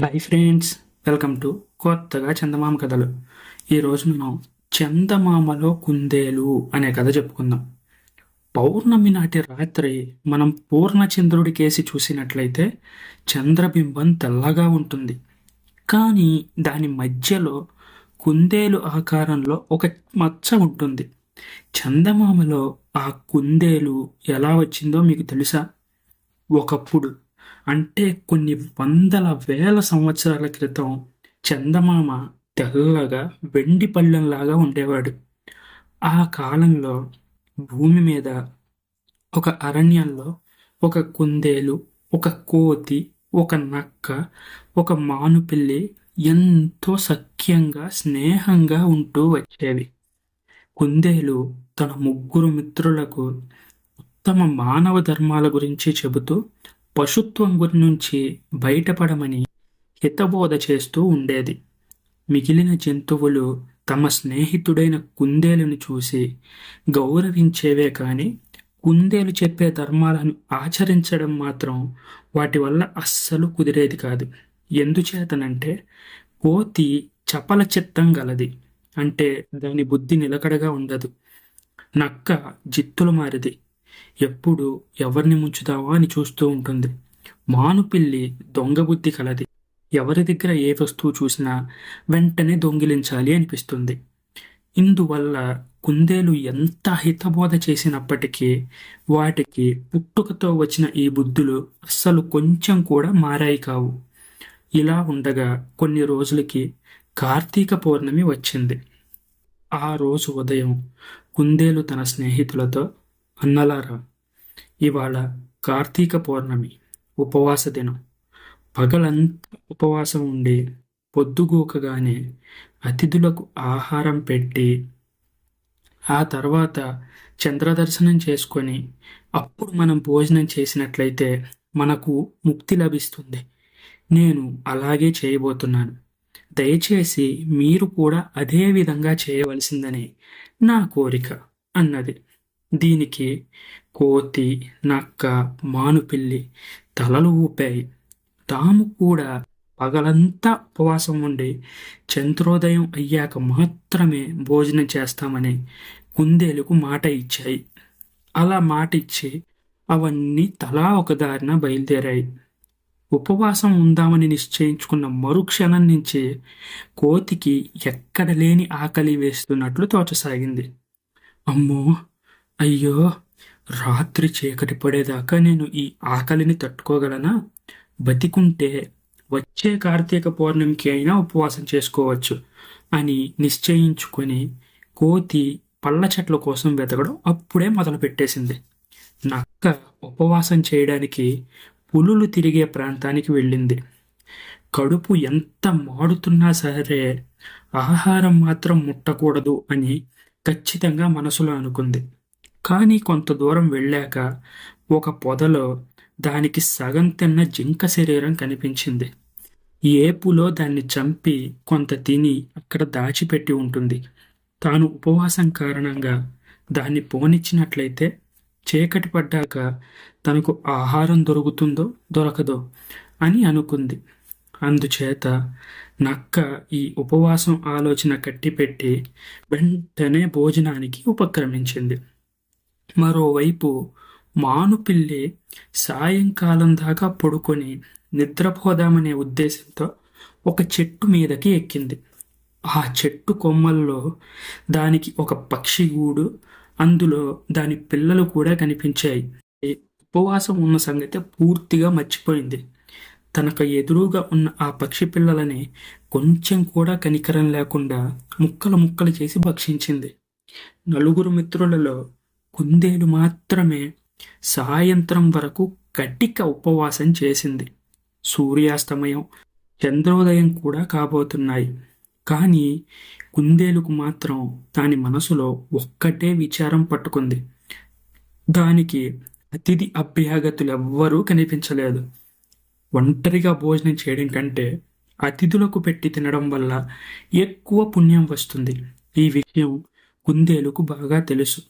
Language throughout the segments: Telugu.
హాయ్ ఫ్రెండ్స్ వెల్కమ్ టు కొత్తగా చందమామ కథలు. ఈరోజు మనం చందమామలో కుందేలు అనే కథ చెప్పుకుందాం. పౌర్ణమి నాటి రాత్రి మనం పూర్ణచంద్రుడి కేసి చూసినట్లయితే చంద్రబింబం తెల్లగా ఉంటుంది. కానీ దాని మధ్యలో కుందేలు ఆకారంలో ఒక మచ్చ ఉంటుంది. చందమామలో ఆ కుందేలు ఎలా వచ్చిందో మీకు తెలుసా? ఒకప్పుడు అంటే కొన్ని వందల వేల సంవత్సరాల క్రితం చందమామ తెల్లగా వెండి పళ్ళెంలాగా ఉండేవాడు. ఆ కాలంలో భూమి మీద ఒక అరణ్యంలో ఒక కుందేలు ఒక కోతి ఒక నక్క ఒక మానుపిల్లి ఎంతో సఖ్యంగా స్నేహంగా ఉంటూ వచ్చేవి. కుందేలు తన ముగ్గురు మిత్రులకు ఉత్తమ మానవ ధర్మాల గురించి చెబుతూ పశుత్వం గురించి బయటపడమని హితబోధ చేస్తూ ఉండేది. మిగిలిన జంతువులు తమ స్నేహితుడైన కుందేలును చూసి గౌరవించేవే కానీ కుందేలు చెప్పే ధర్మాలను ఆచరించడం మాత్రం వాటి వల్ల అస్సలు కుదిరేది కాదు. ఎందుచేతనంటే కోతి చపల చిత్తం గలది. అంటే దాని బుద్ధి నిలకడగా ఉండదు. నక్క జిత్తులు మారిది. ఎప్పుడు ఎవరిని ముంచుతావా అని చూస్తూ ఉంటుంది. మానుపిల్లి దొంగ బుద్ధి కలది. ఎవరి దగ్గర ఏ వస్తువు చూసినా వెంటనే దొంగిలించాలి అనిపిస్తుంది. ఇందువల్ల కుందేలు ఎంత హితబోధ చేసినప్పటికీ వాటికి పుట్టుకతో వచ్చిన ఈ బుద్ధులు అస్సలు కొంచెం కూడా మారాయి కావు. ఇలా ఉండగా కొన్ని రోజులకి కార్తీక పౌర్ణమి వచ్చింది. ఆ రోజు ఉదయం కుందేలు తన స్నేహితులతో అన్నలారా ఇవాళ కార్తీక పౌర్ణమి ఉపవాస దినం. పగలంతా ఉపవాసం ఉండి పొద్దుగూకగానే అతిథులకు ఆహారం పెట్టి ఆ తర్వాత చంద్రదర్శనం చేసుకొని అప్పుడు మనం భోజనం చేసినట్లయితే మనకు ముక్తి లభిస్తుంది. నేను అలాగే చేయబోతున్నాను. దయచేసి మీరు కూడా అదే విధంగా చేయవలసిందని నా కోరిక అన్నది. దీనికి కోతి నక్క మానుపిల్లి తలలు ఊపాయి. తాము కూడా పగలంతా ఉపవాసం ఉండి చంద్రోదయం అయ్యాక మాత్రమే భోజనం చేస్తామని కుందేలుకు మాట ఇచ్చాయి. అలా మాట ఇచ్చి అవన్నీ తలా ఒక దారిన బయలుదేరాయి. ఉపవాసం ఉందామని నిశ్చయించుకున్న మరుక్షణం నుంచి కోతికి ఎక్కడ లేని ఆకలి వేస్తున్నట్లు తోచసాగింది. అమ్మో! అయ్యో రాత్రి చీకటి పడేదాకా నేను ఈ ఆకలిని తట్టుకోగలనా? బతికుంటే వచ్చే కార్తీక పౌర్ణమికి అయినా ఉపవాసం చేసుకోవచ్చు అని నిశ్చయించుకొని కోతి పళ్ళ చెట్ల కోసం వెతకడం అప్పుడే మొదలుపెట్టేసింది. నక్క ఉపవాసం చేయడానికి పులులు తిరిగే ప్రాంతానికి వెళ్ళింది. కడుపు ఎంత మాడుతున్నా సరే ఆహారం మాత్రం ముట్టకూడదు అని ఖచ్చితంగా మనసులో అనుకుంది. కానీ కొంత దూరం వెళ్ళాక ఒక పొదలో దానికి సగం తిన్న జింక శరీరం కనిపించింది. ఏపులో దాన్ని చంపి కొంత తిని అక్కడ దాచిపెట్టి ఉంటుంది. తాను ఉపవాసం కారణంగా దాన్ని పోనిచ్చినట్లయితే చీకటి పడ్డాక తనకు ఆహారం దొరుకుతుందో దొరకదో అని అనుకుంది. అందుచేత నక్క ఈ ఉపవాసం ఆలోచన కట్టిపెట్టి వెంటనే భోజనానికి ఉపక్రమించింది. మరోవైపు మానుపిల్లి సాయంకాలం దాకా పడుకొని నిద్రపోదామనే ఉద్దేశంతో ఒక చెట్టు మీదకి ఎక్కింది. ఆ చెట్టు కొమ్మల్లో దానికి ఒక పక్షి గూడు అందులో దాని పిల్లలు కూడా కనిపించాయి. ఉపవాసం ఉన్న సంగతి పూర్తిగా మర్చిపోయింది. తనకు ఎదురుగా ఉన్న ఆ పక్షి పిల్లలని కొంచెం కూడా కనికరం లేకుండా ముక్కలు ముక్కలు చేసి భక్షించింది. నలుగురు మిత్రులలో కుందేలు మాత్రమే సాయంత్రం వరకు కటిక ఉపవాసం చేసింది. సూర్యాస్తమయం చంద్రోదయం కూడా కాబోతున్నాయి. కానీ కుందేలుకు మాత్రం దాని మనసులో ఒక్కటే విచారం పట్టుకుంది. దానికి అతిథి అభ్యాగతులు ఎవ్వరూ కనిపించలేదు. ఒంటరిగా భోజనం చేయడం కంటే అతిథులకు పెట్టి తినడం వల్ల ఎక్కువ పుణ్యం వస్తుంది. ఈ విషయం కుందేలుకు బాగా తెలుసు.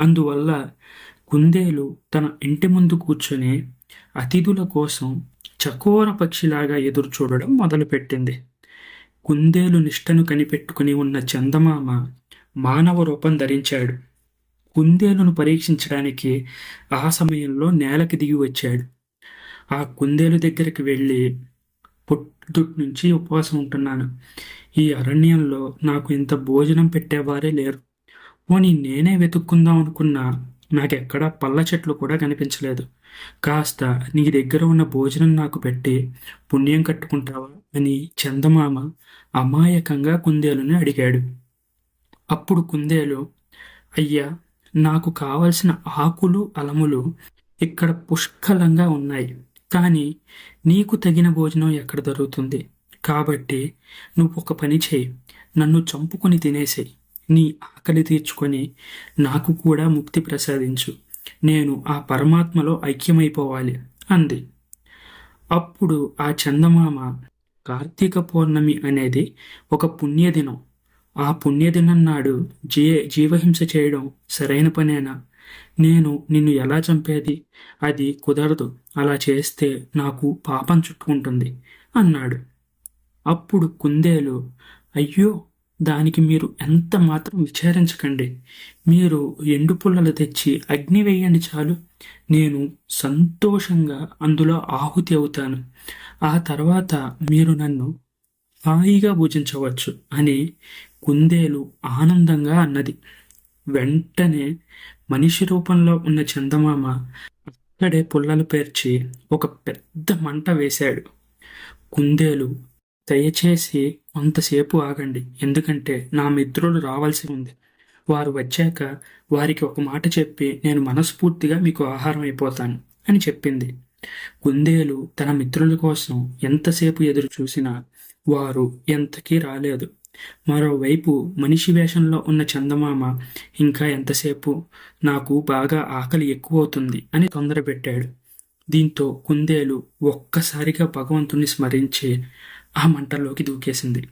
అందువల్ల కుందేలు తన ఇంటి ముందు కూర్చొని అతిథుల కోసం చకోర పక్షిలాగా ఎదురు చూడడం మొదలుపెట్టింది. కుందేలు నిష్టను కనిపెట్టుకుని ఉన్న చందమామ మానవ రూపం ధరించాడు. కుందేలును పరీక్షించడానికి ఆ సమయంలో నేలకి దిగి వచ్చాడు. ఆ కుందేలు దగ్గరికి వెళ్ళి పొద్దుటి నుంచి ఉపవాసం ఉంటున్నాను ఈ అరణ్యంలో నాకు ఇంత భోజనం పెట్టేవారే లేరు. పోనీ నేనే వెతుక్కుందాం అనుకున్నా నాకెక్కడా పళ్ళ చెట్లు కూడా కనిపించలేదు. కాస్త నీ దగ్గర ఉన్న భోజనం నాకు పెట్టి పుణ్యం కట్టుకుంటావా అని చందమామ అమాయకంగా కుందేలుని అడిగాడు. అప్పుడు కుందేలు అయ్యా నాకు కావలసిన ఆకులు అలములు ఇక్కడ పుష్కలంగా ఉన్నాయి కానీ నీకు తగిన భోజనం ఎక్కడ దొరుకుతుంది? కాబట్టి నువ్వు ఒక పని చేయి నన్ను చంపుకొని తినేసేయి. నీ ఆకలి తీర్చుకొని నాకు కూడా ముక్తి ప్రసాదించు. నేను ఆ పరమాత్మలో ఐక్యమైపోవాలి అంది. అప్పుడు ఆ చందమామ కార్తీక పౌర్ణమి అనేది ఒక పుణ్యదినం. ఆ పుణ్యదినం నాడు జీ జీవహింస చేయడం సరైన పనేనా? నేను నిన్ను ఎలా చంపేది? అది కుదరదు అలా చేస్తే నాకు పాపం చుట్టుకుంటుంది అన్నాడు. అప్పుడు కుందేలు అయ్యో దానికి మీరు ఎంత మాత్రం విచారించకండి. మీరు ఎండు పుల్లలు తెచ్చి అగ్ని వేయండి చాలు. నేను సంతోషంగా అందులో ఆహుతి అవుతాను. ఆ తర్వాత మీరు నన్ను హాయిగా పూజించవచ్చు అని కుందేలు ఆనందంగా అన్నది. వెంటనే మనిషి రూపంలో ఉన్న చందమామ అక్కడే పుల్లలు పేర్చి ఒక పెద్ద మంట వేశాడు. కుందేలు దయచేసి కొంతసేపు ఆగండి. ఎందుకంటే నా మిత్రులు రావాల్సి ఉంది. వారు వచ్చాక వారికి ఒక మాట చెప్పి నేను మనస్ఫూర్తిగా మీకు ఆహారం అయిపోతాను అని చెప్పింది. కుందేలు తన మిత్రుల కోసం ఎంతసేపు ఎదురు చూసినా వారు ఎంతకీ రాలేదు. మరోవైపు మనిషి వేషంలో ఉన్న చందమామ ఇంకా ఎంతసేపు నాకు బాగా ఆకలి ఎక్కువవుతుంది అని తొందరపెట్టాడు. దీంతో కుందేలు ఒక్కసారిగా భగవంతుని స్మరించి ఆ మంటల్లోకి దూకేసింది.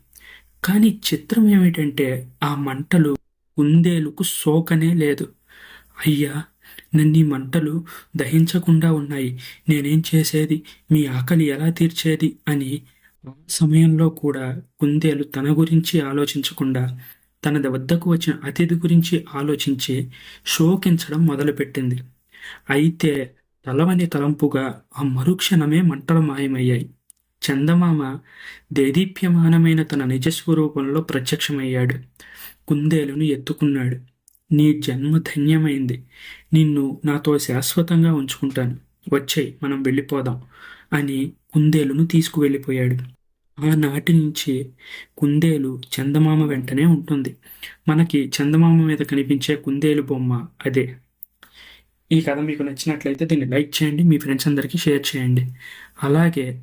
కానీ చిత్రం ఏమిటంటే ఆ మంటలు కుందేలుకు సోకనే లేదు. అయ్యా నన్ను మంటలు దహించకుండా ఉన్నాయి. నేనేం చేసేది? మీ ఆకలి ఎలా తీర్చేది? అని ఆ సమయంలో కూడా కుందేలు తన గురించి ఆలోచించకుండా తన వద్దకు వచ్చిన అతిథి గురించి ఆలోచించి శోకించడం మొదలుపెట్టింది. అయితే తలవని తలంపుగా ఆ మరుక్షణమే మంటలు మాయమయ్యాయి. చందమామ దేదీప్యమానమైన తన నిజస్వరూపంలో ప్రత్యక్షమయ్యాడు. కుందేలును ఎత్తుకున్నాడు. నీ జన్మ ధన్యమైంది. నిన్ను నాతో శాశ్వతంగా ఉంచుకుంటాను. వచ్చేయి మనం వెళ్ళిపోదాం అని కుందేలును తీసుకువెళ్ళిపోయాడు. ఆనాటి నుంచి కుందేలు చందమామ వెంటనే ఉంటుంది. మనకి చందమామ మీద కనిపించే కుందేలు బొమ్మ అదే. ఈ కథ మీకు నచ్చినట్లయితే దీన్ని లైక్ చేయండి మీ ఫ్రెండ్స్ అందరికీ షేర్ చేయండి. అలాగే